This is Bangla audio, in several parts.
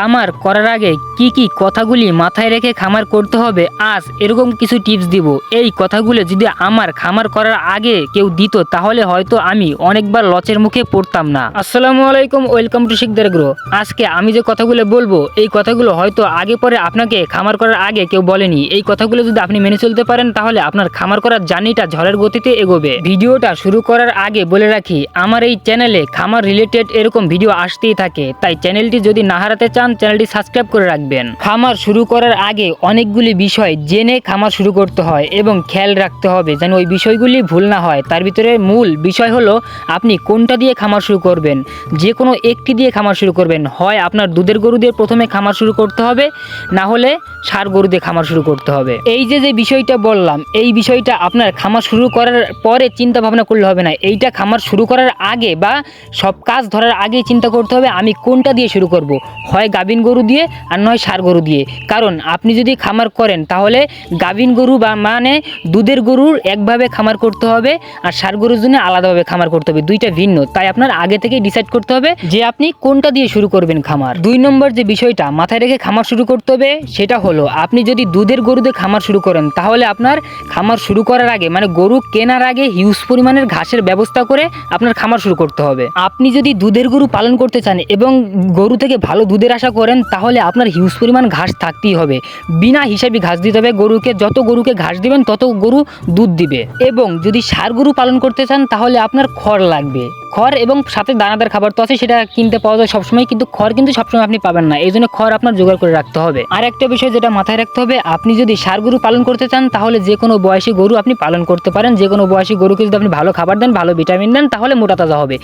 খামার করার আগে কি কি কথাগুলি মাথায় রেখে খামার করতে হবে, আজ এরকম কিছু টিপস দিব। এই কথাগুলো যদি আমার খামার করার আগে কেউ দিত, তাহলে হয়তো আমি অনেকবার লচের মুখে পড়তাম না। আসসালামু আলাইকুম, ওয়েলকাম টু শিকদার গ্রো। আজকে আমি যে কথাগুলো বলব, এই কথাগুলো হয়তো আগে পরে আপনাকে খামার করার আগে কেউ বলেনি। এই কথাগুলো যদি আপনি মেনে চলতে পারেন, তাহলে আপনার খামার করার জার্নিটা ঝড়ের গতিতে এগোবে। ভিডিওটা শুরু করার আগে বলে রাখি, আমার এই চ্যানেলে খামার রিলেটেড এরকম ভিডিও আসতেই থাকে। তাই চ্যানেলটি যদি না হারাতে চান চ্যানেলটি সাবস্ক্রাইব করে রাখবেন। খামার শুরু করার আগে অনেকগুলি বিষয় জেনে খামার শুরু করতে হয় এবং খেয়াল রাখতে হবে যেন ওই বিষয়গুলি ভুল না হয়। তার ভিতরে মূল বিষয় হলো, আপনি কোনটা দিয়ে খামার শুরু করবেন? যে কোনো একটি দিয়ে খামার শুরু করবেন। হয় আপনার দুধের গরু দিয়ে প্রথমে খামার শুরু করতে হবে, না হলে সার গরু দিয়ে খামার শুরু করতে হবে। এই যে যে বিষয়টা বললাম, এই বিষয়টা আপনার খামার শুরু করার পরে চিন্তা ভাবনা করলে হবে না। এইটা খামার শুরু করার আগে বা সব কাজ ধরার আগেই চিন্তা করতে হবে, আমি কোনটা দিয়ে শুরু করব? হয় গাভিন গরু দিয়ে আর নয় সার গরু দিয়ে। কারণ আপনি যদি খামার করেন, তাহলে গাভিন গরু বা মানে দুধের গরুর একভাবে খামার করতে হবে আর সার গরুর জন্য আলাদাভাবে খামার করতে হবে। দুইটা ভিন্ন। তাই আপনার আগে থেকে ডিসাইড করতে হবে যে আপনি কোনটা দিয়ে শুরু করবেন খামার। দুই নম্বর যে বিষয়টা, মাথায় রেখে খামার শুরু করতে হবে, সেটা হলো আপনি যদি দুধের গরু দিয়ে খামার শুরু করেন, তাহলে আপনার খামার শুরু করার আগে মানে গরু কেনার আগে হিউজ পরিমাণের ঘাসের ব্যবস্থা করে আপনার খামার শুরু করতে হবে। আপনি যদি দুধের গরু পালন করতে চান এবং গরু থেকে ভালো দুধের আশা করেন, তাহলে আপনার হিউজ পরিমাণ ঘাস থাকতেই হবে। বিনা হিসাবে ঘাস দিতে হবে, গরুকে, যত গরুকে ঘাস দিবেন, তত গরু দুধ দিবে। এবং যদি সার গরু পালন করতে চান, তাহলে আপনার খড় লাগবে। খড় এবং সাথে দানাদার খাবার তো আছে, সেটা কিনতে পাওয়া যায় সবসময়, কিন্তু খড় কিন্তু সবসময় আপনি পাবেন না। এই জন্য খড় আপনার জোগাড় করে রাখতে হবে। আর একটা বিষয় যেটা মাথায় রাখতে হবে, আপনি যদি সার গরু পালন করতে চান, তাহলে যে কোনো বয়সী গরু আপনি পালন করতে পারেন। যে কোনো বয়সী গরুকে যদি আপনি ভালো খাবার দেন, ভালো ভিটামিন দেন, তাহলে মোটা তাজা হবে।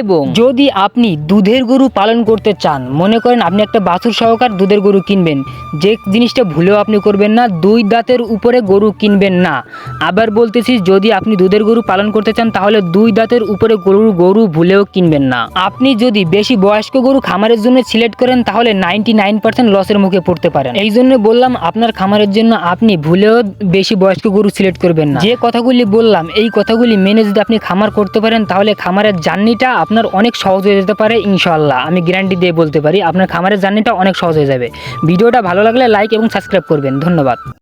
এবং যদি আপনি দুধের গরু পালন করতে চান, মনে করেন আপনি একটা বাছুর সহকার দুধের গরু কিনবেন, যে জিনিসটা ভুলেও আপনি করবেন না, দুই দাঁতের উপরে গরু কিনবেন না। আবার বলতেছি, যদি আপনি দুধের গরু পালন করতে চান, তাহলে দুই দাঁতের উপরে গরুর গরু ভুলেও কিনবেন না। আপনি যদি বেশি বয়স্ক গরু খামারের জন্য সিলেক্ট করেন, তাহলে নাইনটি নাইন পার্সেন্ট লসের মুখে পড়তে পারেন। এই জন্য বললাম, আপনার খামারের জন্য আপনি ভুলেও বেশি বয়স্ক গরু সিলেক্ট করবেন না। যে কথাগুলি বললাম, এই কথাগুলি মেনে যদি আপনি খামার করতে পারেন, তাহলে খামারের জার্নিটা আপনার অনেক সহজ হয়ে যেতে পারে ইনশাল্লাহ আমি গ্যারান্টি দিয়ে বলতে পারি, আপনার খামারের জার্নিটা অনেক সহজ হয়ে যাবে। ভিডিওটা ভালো লাগলে লাইক এবং সাবস্ক্রাইব করবেন। ধন্যবাদ।